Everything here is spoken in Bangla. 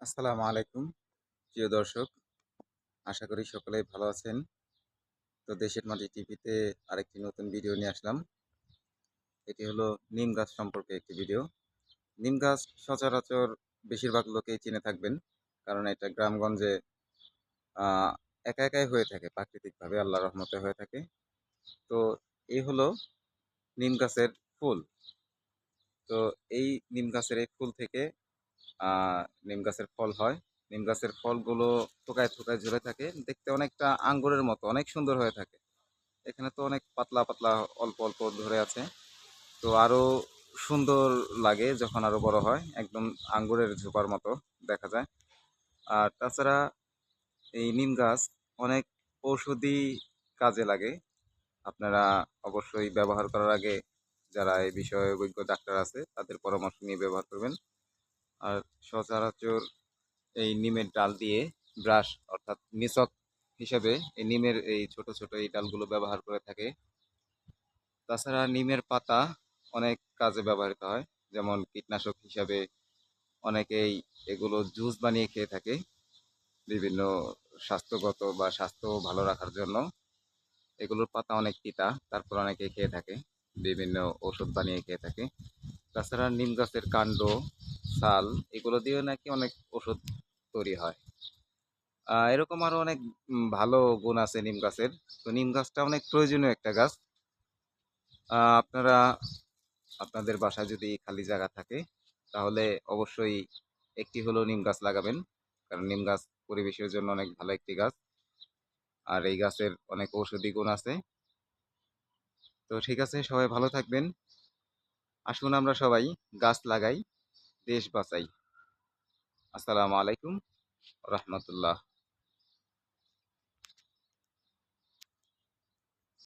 আসসালামু আলাইকুম। প্রিয় দর্শক, আশা করি সকলেই ভালো আছেন। তো দেশের মাটি টিভিতে আরেকটি নতুন ভিডিও নিয়ে আসলাম। এটি হলো নিম গাছ সম্পর্কে একটি ভিডিও। নিম গাছ সচরাচর বেশিরভাগ লোকেই চিনে থাকবেন, কারণ এটা গ্রামগঞ্জে একা একাই হয়ে থাকে, প্রাকৃতিকভাবে আল্লাহ রহমতে হয়ে থাকে। তো এই হলো নিম গাছের ফুল। তো এই নিম গাছের এই ফুল থেকে নিম গাছের ফল হয়। নিম গাছের ফলগুলো থোকায় থোকায় ঝুলে থাকে। দেখতে অনেকটা আঙ্গুরের মতো, অনেক সুন্দর হয়ে থাকে। এখানে তো অনেক পাতলা পাতলা অল্প অল্প ধরে আছে। তো আরও সুন্দর লাগে যখন আরও বড় হয়, একদম আঙ্গুরের ঝোপার মতো দেখা যায়। আর তাছাড়া এই নিম গাছ অনেক ঔষধি কাজে লাগে। আপনারা অবশ্যই ব্যবহার করার আগে যারা এই বিষয়ে অভিজ্ঞ ডাক্তার আছে, তাদের পরামর্শ নিয়ে ব্যবহার করবেন। আর সচরাচর এই নিমের ডাল দিয়ে ব্রাশ অর্থাৎ নিচক হিসেবে এই নিমের এই ছোট ছোট এই ডালগুলো ব্যবহার করে থাকে। তাছাড়া নিমের পাতা অনেক কাজে ব্যবহৃত হয়, যেমন কীটনাশক হিসাবে অনেকেই এগুলো জুস বানিয়ে খেয়ে থাকে বিভিন্ন স্বাস্থ্যগত বা স্বাস্থ্য ভালো রাখার জন্য। এগুলোর পাতা অনেক তিতা, তারপর অনেকে খেয়ে থাকে, বিভিন্ন ওষুধ বানিয়ে খেয়ে থাকে। তাছাড়া নিম গাছের কাণ্ড ছাল এগুলো দিয়ে নাকি অনেক ওষুধ তৈরি হয়। এরকম আরও অনেক ভালো গুণ আছে নিম গাছের। তো নিম গাছটা অনেক প্রয়োজনীয় একটা গাছ। আপনারা, আপনাদের বাসায় যদি খালি জায়গা থাকে, তাহলে অবশ্যই একটি হলো নিম গাছ লাগাবেন। কারণ নিম গাছ পরিবেশের জন্য অনেক ভালো একটি গাছ। আর এই গাছের অনেক ঔষধি গুণ আছে। তো ঠিক আছে, সবাই ভালো থাকবেন। আসুন আমরা সবাই গাছ লাগাই। দেশ বাঁচাই। আসসালামু আলাইকুম রহমতুল্লাহ।